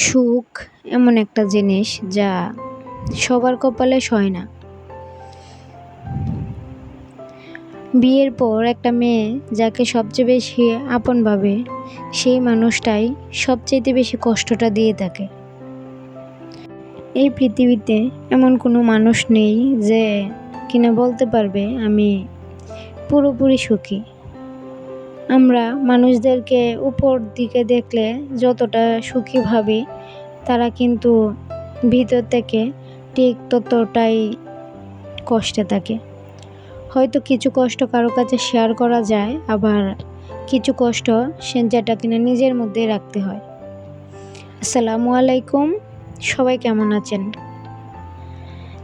সুখ এমন একটা জিনিস যা সবার কপালে সয় না। বিয়ের পর একটা মেয়ে যাকে সবচেয়ে বেশি আপন ভাবে সেই মানুষটাই সবচেয়ে বেশি কষ্টটা দিয়ে থাকে। এই পৃথিবীতে এমন কোনো মানুষ নেই যে কিনা বলতে পারবে আমি পুরোপুরি সুখী। আমরা মানুষদেরকে উপর দিকে দেখলে যতটা সুখী ভাবি, তারা কিন্তু ভিতর থেকে ঠিক ততটাই কষ্টে থাকে। হয়তো কিছু কষ্ট কারও কাছে শেয়ার করা যায়, আবার কিছু কষ্ট সে যেটা কিনা নিজের মধ্যেই রাখতে হয়। আসসালামু আলাইকুম, সবাই কেমন আছেন?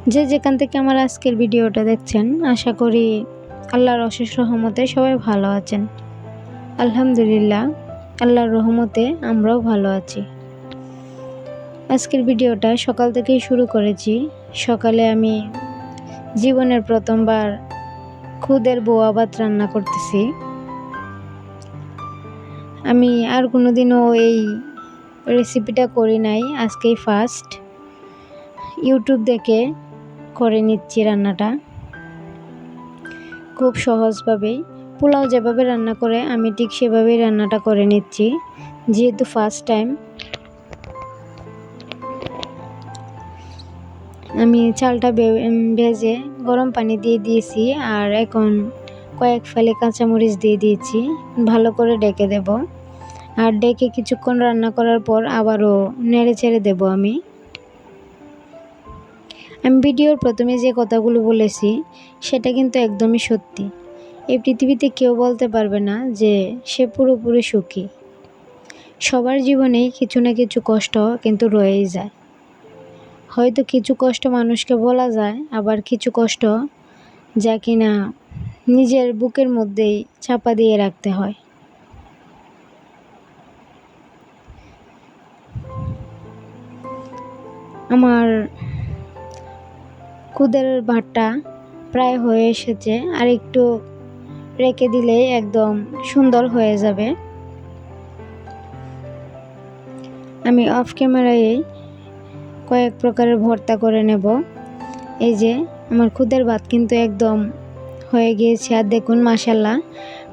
যে যেখান থেকে আমার আজকের ভিডিওটা দেখছেন, আশা করি আল্লাহর অশেষ রহমতে সবাই ভালো আছেন। আলহামদুলিল্লাহ, আল্লাহর রহমতে আমরাও ভালো আছি। আজকের ভিডিওটা সকাল থেকেই শুরু করেছি। সকালে আমি জীবনের প্রথমবার খুদের বোয়া ভাত রান্না করতেছি। আমি আর কোনোদিনও এই রেসিপিটা করি নাই, আজকেই ফার্স্ট ইউটিউব দেখে করে নিচ্ছি রান্নাটা। খুব সহজভাবেই। পোলাও যেভাবে রান্না করে, আমি ঠিক সেভাবেই রান্নাটা করে নিচ্ছি, যেহেতু ফার্স্ট টাইম আমি চালটা ভেজে গরম পানি দিয়ে দিয়েছি, আর এখন কয়েক ফালি কাঁচামরিচ দিয়ে দিয়েছি, ভালো করে ডেকে দেব। আর ডেকে কিছুক্ষণ রান্না করার পর আবারও নেড়ে ছেড়ে দেবো আমি। আমি ভিডিওর প্রথমে যে কথাগুলো বলেছি, সেটা কিন্তু একদমই সত্যি। এই পৃথিবীতে কেউ বলতে পারবে না যে সে পুরোপুরি সুখী। সবার জীবনেই কিছু না কিছু কষ্ট কিন্তু রয়েই যায়। হয়তো কিছু কষ্ট মানুষকে বলা যায়, আবার কিছু কষ্ট যা কিনা নিজের বুকের মধ্যেই চাপা দিয়ে রাখতে হয়। আমার কুদের ভাতটা প্রায় হয়ে এসেছে। আর একটু রেখে দিলেই একদম সুন্দর হয়ে যাবে। আমি অফ ক্যামেরায় কয়েক প্রকারের ভর্তা করে নেব। এই যে, আমার খুদের ভাত কিন্তু একদম হয়ে গিয়েছে। আর দেখুন মাসাল্লাহ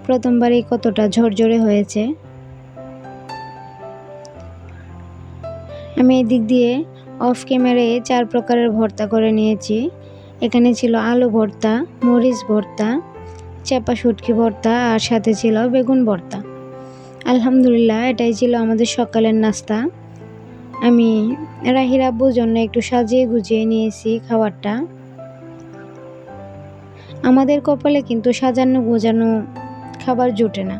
প্রথমবারই কতটা ঝরঝরে হয়েছে। আমি এদিক দিয়ে অফ ক্যামেরায় চার প্রকারের ভর্তা করে নিয়েছি। এখানে ছিল আলু ভর্তা, মরিচ ভর্তা চেপা শুটকি ভর্তা আর সাথে ছিল বেগুন ভর্তা। আলহামদুলিল্লাহ, এটাই ছিল আমাদের সকালের নাস্তা। আমি রাহির আব্বুর জন্য একটু সাজিয়ে গুজিয়ে নিয়েছি খাবারটা। আমাদের কপালে কিন্তু সাজানো গোজানো খাবার জুটে না।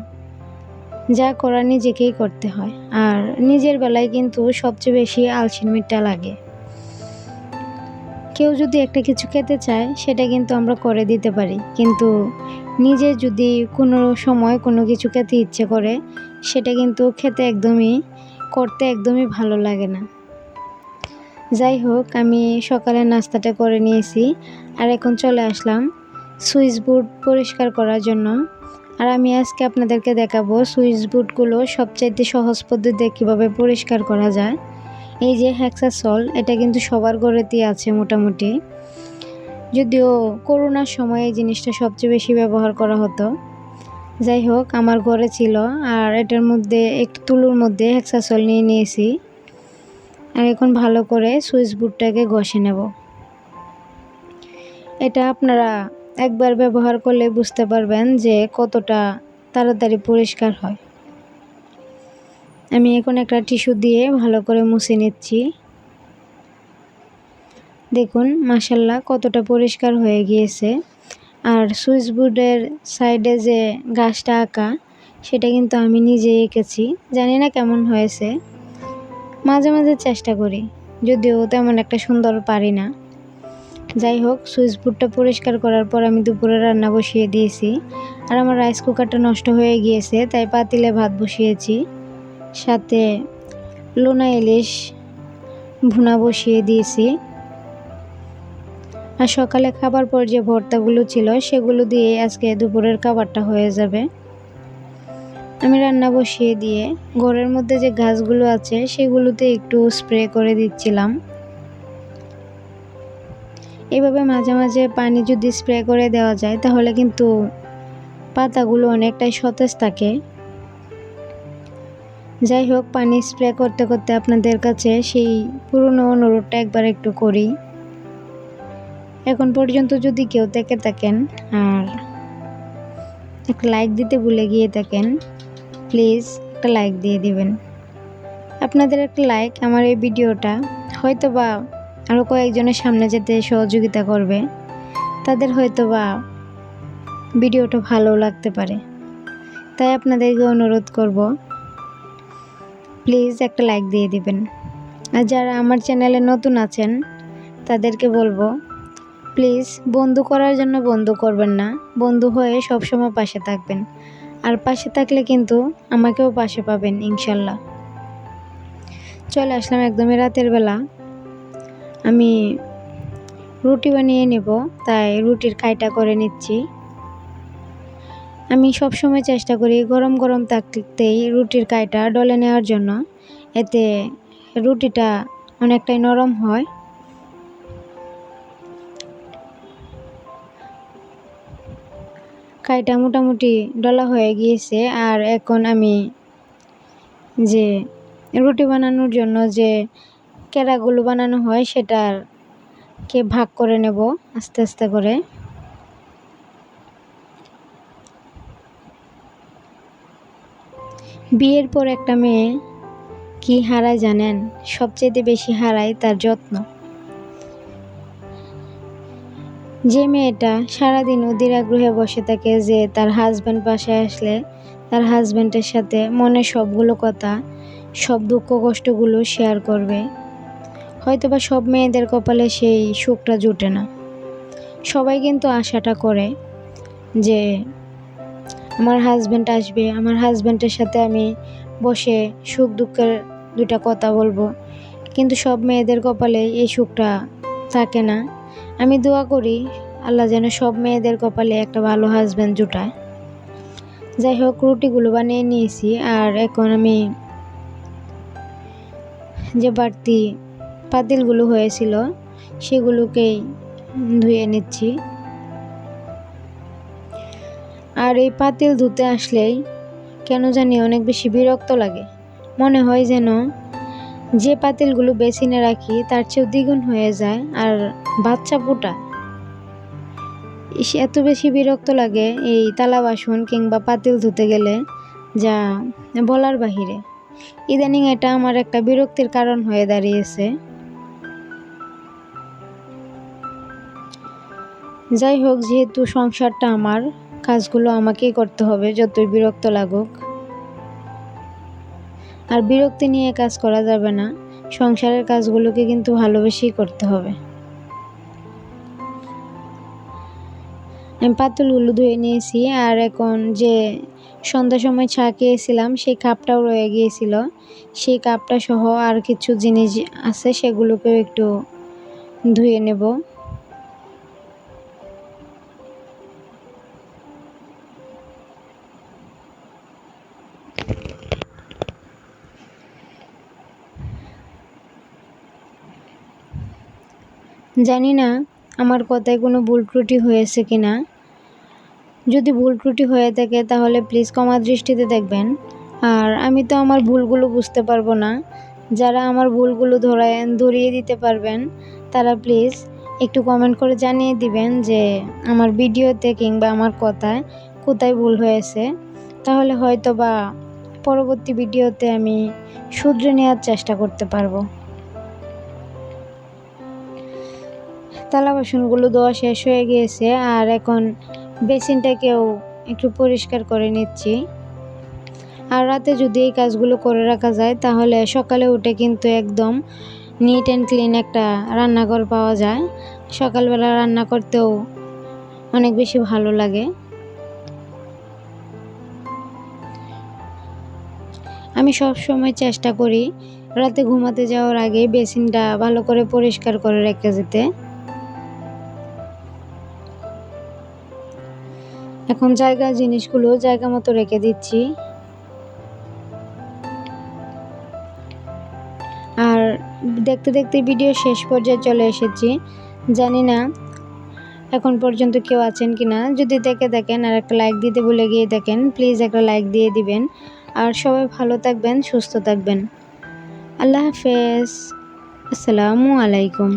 যা করা নিজেকেই করতে হয়, আর নিজের বেলায় কিন্তু সবচেয়ে বেশি আলসিমিটা লাগে। কেউ যদি একটা কিছু খেতে চায়, সেটা কিন্তু আমরা করে দিতে পারি, কিন্তু নিজে যদি কোনো সময় কোনো কিছু খেতে ইচ্ছে করে, সেটা কিন্তু খেতে একদমই, করতে একদমই ভালো লাগে না। যাই হোক, আমি সকালে নাস্তাটা করে নিয়েছি, আর এখন চলে আসলাম সুইচ বোর্ড পরিষ্কার করার জন্য। আর আমি আজকে আপনাদেরকে দেখাবো সুইচ বোর্ডগুলো সবচাইতে সহজ পদ্ধতিতে কীভাবে পরিষ্কার করা যায়। এই যে হ্যাক্সাসল এটা কিন্তু সবার ঘরেতেই আছে মোটামুটি। যদিও করোনার সময় এই জিনিসটা সবচেয়ে বেশি ব্যবহার করা হতো। যাই হোক, আমার ঘরে ছিল আর এটার মধ্যে একটু তুলোর মধ্যে হ্যাক্সাসল নিয়ে নিয়েছি। আর এখন ভালো করে সুইচ বোর্ডটাকে ঘষে নেব। এটা আপনারা একবার ব্যবহার করলে বুঝতে পারবেন যে কতটা তাড়াতাড়ি পরিষ্কার হয়। আমি এখন একটা টিস্যু দিয়ে ভালো করে মুছে নিচ্ছি। দেখুন মাসাল্লাহ কতটা পরিষ্কার হয়ে গিয়েছে। আর সুইচ বোর্ডের সাইডে যে গাছটা আঁকা, সেটা কিন্তু আমি নিজে এঁকেছি। জানি না কেমন হয়েছে। মাঝে মাঝে চেষ্টা করি, যদিও তেমন একটা সুন্দর পারি না। যাই হোক, সুইচ বোর্ডটা পরিষ্কার করার পর আমি দুপুরে রান্না বসিয়ে দিয়েছি। আর আমার রাইস কুকারটা নষ্ট হয়ে গিয়েছে, তাই পাতিলে ভাত বসিয়েছি। সাথে লোনা ইলিশ ভুনা বসিয়ে দিয়েছি। আর সকালে খাবার পর যে ভর্তাগুলো ছিল, সেগুলো দিয়ে আজকে দুপুরের খাবারটা হয়ে যাবে। আমি রান্না বসিয়ে দিয়ে ঘরের মধ্যে যে গাছগুলো আছে, সেগুলোতে একটু স্প্রে করে দিচ্ছিলাম। এভাবে মাঝে মাঝে পানি যদি স্প্রে করে দেওয়া যায়, তাহলে কিন্তু পাতাগুলো অনেকটাই সতেজ থাকে। যাই হোক, পানি স্প্রে করতে করতে আপনাদের কাছে সেই পুরনো অনুরোধটা একবার একটু করি। এখন পর্যন্ত যদি কেউ থেকে থাকেন আর একটা লাইক দিতে ভুলে গিয়ে থাকেন প্লিজ একটা লাইক দিয়ে দিবেন। আপনাদের একটা লাইক আমার এই ভিডিওটা হয়তো বা আরও কয়েকজনের সামনে যেতে সহযোগিতা করবে। তাদের হয়তো বা ভিডিওটা ভালো লাগতে পারে। তাই আপনাদেরকে অনুরোধ করব প্লিজ একটা লাইক দিয়ে দিবেন। আর যারা আমার চ্যানেলে নতুন আছেন, তাদেরকে বলব প্লিজ, বন্ধু করার জন্য বন্ধু করবেন না। বন্ধু হয়ে সবসময় পাশে থাকবেন। আর পাশে থাকলে কিন্তু আমাকেও পাশে পাবেন, ইনশাল্লাহ। চলে আসলাম একদমই রাতের বেলা। আমি রুটি বানিয়ে নেব, তাই রুটির কাইটা করে নিচ্ছি। আমি সব সময় চেষ্টা করি গরম গরম থাকতেই রুটির কাইটা ডলে নেওয়ার জন্য। এতে রুটিটা অনেকটাই নরম হয়। কাইটা মোটামুটি ডলা হয়ে গিয়েছে। আর এখন আমি যে রুটি বানানোর জন্য যে কেরাগুলো বানানো হয়, সেটার কে ভাগ করে নেব আস্তে আস্তে করে। বিয়ের পর একটা মেয়ে কি হারায় জানেন? সবচেয়ে বেশি হারায় তার যত্ন। যে মেয়েটা সারাদিন অধীর আগ্রহে বসে থাকে যে তার হাজব্যান্ড বাসায় আসলে তার হাজব্যান্ডের সাথে মনের সবগুলো কথা, সব দুঃখ কষ্টগুলো শেয়ার করবে। হয়তোবা সব মেয়েদের কপালে সেই সুখটা জুটে না। সবাই কিন্তু আশাটা করে যে আমার হাজব্যান্ড আসবে, আমার হাজব্যান্ডের সাথে আমি বসে সুখ দুঃখের দুটা কথা বলব। কিন্তু সব মেয়েদের কপালে এই সুখটা থাকে না। আমি দোয়া করি আল্লাহ যেন সব মেয়েদের কপালে একটা ভালো হাজব্যান্ড জুটায়। যাই হোক, রুটিগুলো বানিয়ে নিয়েছি, আর এখন আমি যে বাড়তি পাতিলগুলো হয়েছিল, সেগুলোকেই ধুয়ে নিচ্ছি। আর এই পাতিল ধুতে আসলেই কেন জানি অনেক বেশি বিরক্ত লাগে। মনে হয় যেন যে পাতিলগুলো বেসিনে রাখি, তার চেয়েও দ্বিগুণ হয়ে যায়, আর বাচ্চা ফুটা এত বেশি বিরক্ত লাগে এই তালা বাসন কিংবা পাতিল ধুতে গেলে, যা বলার বাহিরে। ইদানিং এটা আমার একটা বিরক্তির কারণ হয়ে দাঁড়িয়েছে। যাই হোক, যেহেতু সংসারটা আমার, কাজগুলো আমাকেই করতে হবে, যতই বিরক্ত লাগুক। আর বিরক্তি নিয়ে কাজ করা যাবে না। সংসারের কাজগুলোকে কিন্তু ভালোবেসেই করতে হবে। আমি পাতুলগুলো ধুয়ে নিয়েছি আর এখন যে সন্ধ্যার সময় চা খেয়েছিলাম, সেই কাপটাও রয়ে গিয়েছিল। সেই কাপটা সহ আর কিছু জিনিস আছে, সেগুলোকেও একটু ধুয়ে নেব। জানি না আমার কথায় কোনো ভুল ত্রুটি হয়েছে কি না। যদি ভুল ত্রুটি হয়ে থাকে তাহলে প্লিজ ক্ষমা দৃষ্টিতে দেখবেন। আর আমি তো আমার ভুলগুলো বুঝতে পারব না। যারা আমার ভুলগুলো ধরায় ধরিয়ে দিতে পারবেন, তারা প্লিজ একটু কমেন্ট করে জানিয়ে দিবেন যে আমার ভিডিওতে কিংবা আমার কথায় কোথায় ভুল হয়েছে। তাহলে হয়তো বা পরবর্তী ভিডিওতে আমি শুধরে নেওয়ার চেষ্টা করতে পারব। থালা বাসনগুলো ধোয়া শেষ হয়ে গিয়েছে আর এখন বেসিনটাকেও একটু পরিষ্কার করে নিচ্ছি। আর রাতে যদি এই কাজগুলো করে রাখা যায়, তাহলে সকালে উঠে কিন্তু একদম নিট অ্যান্ড ক্লিন একটা রান্নাঘর পাওয়া যায়। সকালবেলা রান্না করতেও অনেক বেশি ভালো লাগে। আমি সব সময় চেষ্টা করি রাতে ঘুমাতে যাওয়ার আগে বেসিনটা ভালো করে পরিষ্কার করে রেখে যেতে। এখন জায়গা, জিনিসগুলো জায়গা মতো রেখে দিচ্ছি। আর দেখতে দেখতে ভিডিও শেষ পর্যায়ে চলে এসেছি। জানি না এখন পর্যন্ত কেউ আছেন কি না যদি দেখে দেখেন আর একটা লাইক দিতে ভুলে গিয়ে দেখেন প্লিজ একটা লাইক দিয়ে দিবেন। আর সবাই ভালো থাকবেন, সুস্থ থাকবেন। আল্লাহ হাফেজ। আসসালামু আলাইকুম।